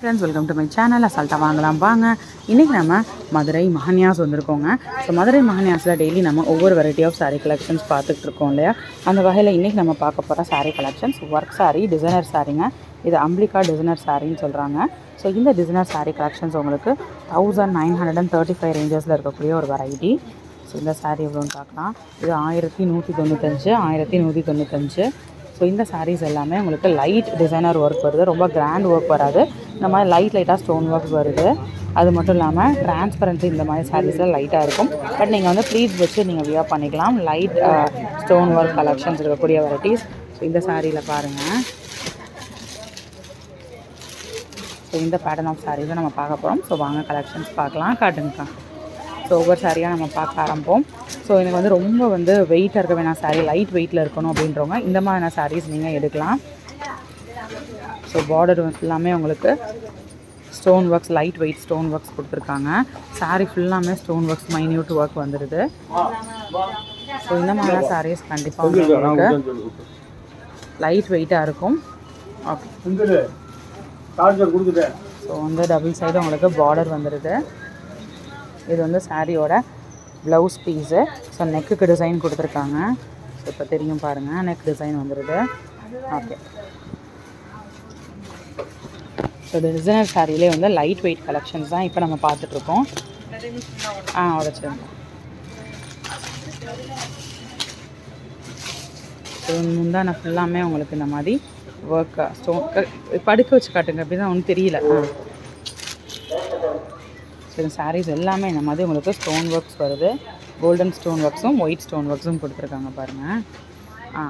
Friends welcome to my channel அசால்ட்டாக வாங்கலாம். வாங்க. இன்றைக்கி நம்ம மதுரை மகன்யாஸ் வந்திருக்கோங்க. ஸோ மதுரை மகன்யாஸில் டெய்லி நம்ம ஒவ்வொரு வெரைட்டி ஆஃப் சாரீ கலெக்ஷன்ஸ் பார்த்துட்டு இருக்கோம் இல்லையா? அந்த வகையில் இன்றைக்கி நம்ம பார்க்க போகிற sari collections work sari designer சாரீங்க இது அம்பிளிகா டிசைனர் சாரின்னு சொல்கிறாங்க ஸோ இந்த டிசைனர் சாரீ கலெக்ஷன்ஸ் உங்களுக்கு thousand nine hundred and thirty five ரேஞ்சஸில் இருக்கக்கூடிய ஒரு வெரைட்டி ஸோ இந்த சாரீ எவ்வளோன்னு பார்க்கலாம். இது ஆயிரத்தி நூற்றி தொண்ணூத்தஞ்சு ஆயிரத்தி நூற்றி தொண்ணூத்தஞ்சு. ஸோ இந்த சாரீஸ் எல்லாமே உங்களுக்கு லைட் டிசைனர் ஒர்க் வருது. ரொம்ப கிராண்ட் ஒர்க் வராது. இந்த மாதிரி லைட் லைட்டாக ஸ்டோன் ஒர்க் வருது. அது மட்டும் இல்லாமல் டிரான்ஸ்பரன்சி இந்த மாதிரி சாரீஸில் லைட்டாக இருக்கும். பட் நீங்கள் வந்து ப்ளீட்ஸ் வச்சு நீங்கள் வியர் பண்ணிக்கலாம். லைட் ஸ்டோன் ஒர்க் கலெக்ஷன்ஸ் இருக்கக்கூடிய வெரைட்டிஸ் ஸோ இந்த சாரியில் பாருங்கள் ஸோ இந்த பேட்டர்ன் ஆஃப் சாரீஸை நம்ம பார்க்க போகிறோம் ஸோ வாங்க கலெக்ஷன்ஸ் பார்க்கலாம். காட்டுங்கக்கா. ஸோ ஒவ்வொரு சாரியாக நம்ம பார்க்க ஆரம்பிப்போம். ஸோ எனக்கு வந்து ரொம்ப வந்து வெயிட்டாக இருக்க வேணாம் சாரீ லைட் வெயிட்டில் இருக்கணும் அப்படின்றவங்க இந்த மாதிரியான சாரீஸ் நீங்கள் எடுக்கலாம். ஸோ பார்டர் எல்லாமே உங்களுக்கு stone works light weight stone works கொடுத்துருக்காங்க. சாரீ ஃபுல்லாமே ஸ்டோன் ஒர்க்ஸ் மைன்யூட் ஒர்க் வந்துடுது ஸோ இந்த மாதிரியான சாரீஸ் கண்டிப்பாக உங்களுக்கு லைட் வெயிட்டாக இருக்கும். ஓகே ஸோ வந்து டபுள் சைடு உங்களுக்கு பார்டர் வந்துடுது இது வந்து சாரியோட ப்ளவுஸ் பீஸு ஸோ நெக்குக்கு டிசைன் கொடுத்துருக்காங்க. ஸோ இப்போ தெரியும் பாருங்கள் நெக் டிசைன் வந்துடுது ஓகே ஸோ இந்த டிசைனர் சாரியிலே வந்து லைட் வெயிட் கலெக்ஷன்ஸ் தான் இப்போ நம்ம பார்த்துட்ருக்கோம். ஆ உடச்சிருங்க ஸோ முந்தான ஃபுல்லாமே உங்களுக்கு இந்த மாதிரி ஒர்க் ஸ்டோன் படுக்க வச்சு காட்டுங்க. அப்படி தான் ஒன்றும் தெரியல. ஆ. சரி சாரீஸ் எல்லாமே இந்த மாதிரி உங்களுக்கு ஸ்டோன் ஒர்க்ஸ் வருது. கோல்டன் ஸ்டோன் ஒர்க்ஸும் ஒயிட் ஸ்டோன் ஒர்க்ஸும் கொடுத்துருக்காங்க பாருங்கள் ஆ.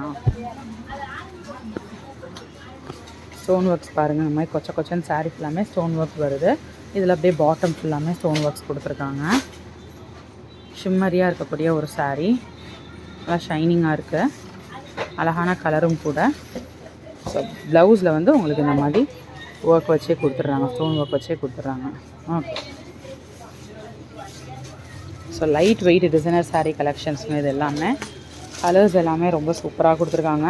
ஸ்டோன் ஒர்க்ஸ் பாருங்கள் இந்த மாதிரி கொச்ச கொச்சன் சாரீ ஃபுல்லாமே ஸ்டோன் ஒர்க் வருது. இதில் அப்படியே பாட்டம் ஃபுல்லாமே ஸ்டோன் ஒர்க்ஸ் கொடுத்துருக்காங்க. ஷிம்மரியாக இருக்கக்கூடிய ஒரு saree. நல்லா ஷைனிங்காக இருக்குது அழகான கலரும் கூட. ஸோ ப்ளவுஸில் வந்து உங்களுக்கு இந்த மாதிரி ஒர்க் வச்சே கொடுத்துட்றாங்க ஸ்டோன் ஒர்க் வச்சே கொடுத்துட்றாங்க. Okay so light weight designer sari கலெக்ஷன்ஸுங்க இது எல்லாமே கலர்ஸ் எல்லாமே ரொம்ப சூப்பராக கொடுத்துருக்காங்க.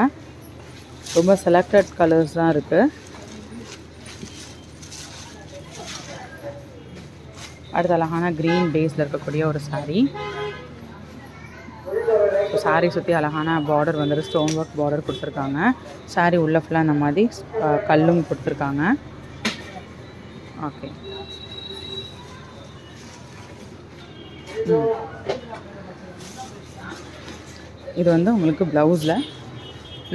ரொம்ப செலக்டட் கலர்ஸ் தான் இருக்குது அடுத்து அழகான க்ரீன் பேஸில் இருக்கக்கூடிய ஒரு சாரீ சாரீ சுற்றி அழகான பார்டர் வந்துட்டு ஸ்டோன் ஒர்க் பார்டர் கொடுத்துருக்காங்க. சாரீ உள்ள ஃபுல்லாக அந்த மாதிரி கல்லும் கொடுத்துருக்காங்க. ஓகே இது வந்து உங்களுக்கு ப்ளவுஸில்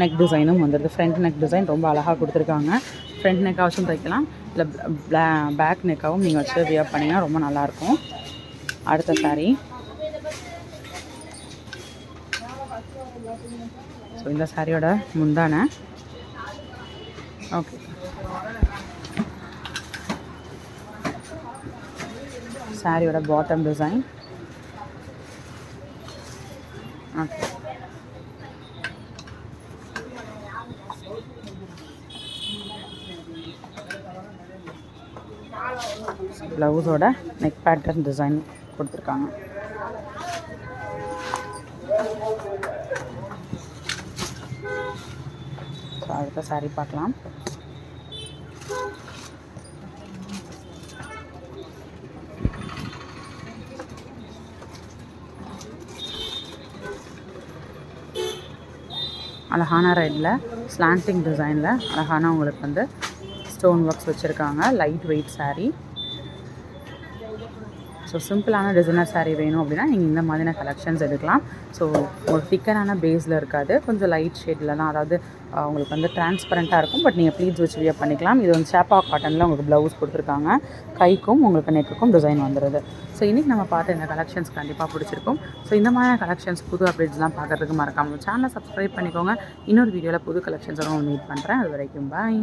நெக் டிசைனும் வந்துடுது ஃப்ரண்ட் நெக் டிசைன் ரொம்ப அழகாக கொடுத்துருக்காங்க. ஃப்ரண்ட் நெக்காச்சும் தைக்கலாம். இல்லை பேக் நெக்காவும் நீங்கள் வச்சு வியர் பண்ணிங்கன்னா ரொம்ப நல்லாயிருக்கும் அடுத்த சாரீ ஸோ இந்த சாரியோட முந்தான. ஓகே சாரியோட பாட்டம் டிசைன் ஓகே ப்ளவுஸோட நெக் பேட்டர்ன் டிசைன் கொடுத்துருக்காங்க. அடுத்த சாரி பார்க்கலாம். அழகான ரெட்டில் ஸ்லாண்டிங் டிசைனில் அழகான உங்களுக்கு வந்து ஸ்டோன் ஒர்க்ஸ் வச்சுருக்காங்க. லைட் வெயிட் சாரீ ஸோ சிம்பிளான டிசைனர் சாரீ வேணும் அப்படின்னா நீங்கள் இந்த மாதிரியான கலெக்ஷன்ஸ் எடுக்கலாம். ஸோ ஒரு திக்கரான பேஸில் இருக்காது. கொஞ்சம் லைட் ஷேடில் தான் அதாவது உங்களுக்கு வந்து டிரான்ஸ்பரண்ட்டாக இருக்கும். பட் நீங்கள் ப்ளீட்ஸ் வச்சு வியர் பண்ணிக்கலாம். இது வந்து சேப்பா காட்டனில் உங்களுக்கு ப்ளவுஸ் கொடுத்துருக்காங்க. கைக்கும் உங்களுக்கு நெக்குக்கும் டிசைன் வந்துடுது ஸோ இன்றைக்கி நம்ம பார்த்த இந்த கலெக்ஷன்ஸ் கண்டிப்பாக பிடிச்சிருக்கும். ஸோ இந்த மாதிரியான கலெக்ஷன்ஸ் புது அப்டேட்ஸ்லாம் பார்க்குறதுக்கு மறக்காமல் சேனலை சப்ஸ்கிரைப் பண்ணிக்கோங்க. இன்னொரு வீடியோவில் புது கலெக்ஷன்ஸ் மீட் பண்ணுறேன் அது வரைக்கும் பாய்